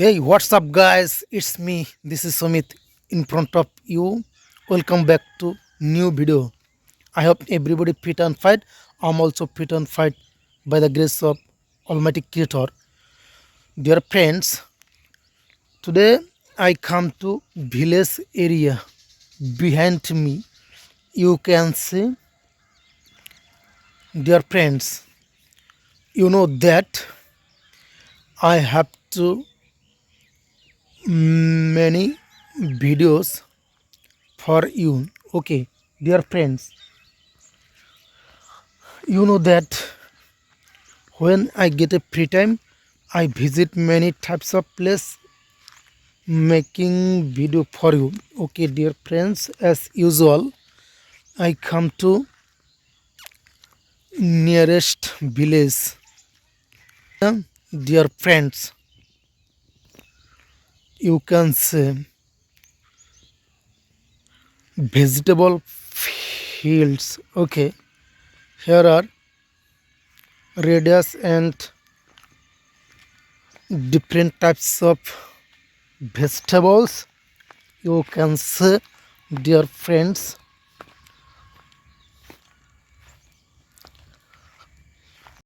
Hey, what's up, guys? It's me. This is Sumit in front of you. Welcome back to new video. I hope everybody fit fight. I'm also fit and fight by the grace of Almighty Creator. Dear friends, today I come to village area. Behind me, you can see, dear friends, you know that I have to many videos for you. Okay dear friends you know that when i get a free time i visit many types of place making video for you. Okay dear friends as usual i come to nearest village. Dear friends you can say vegetable fields. Okay. Here are radius and different types of vegetables. You can say dear friends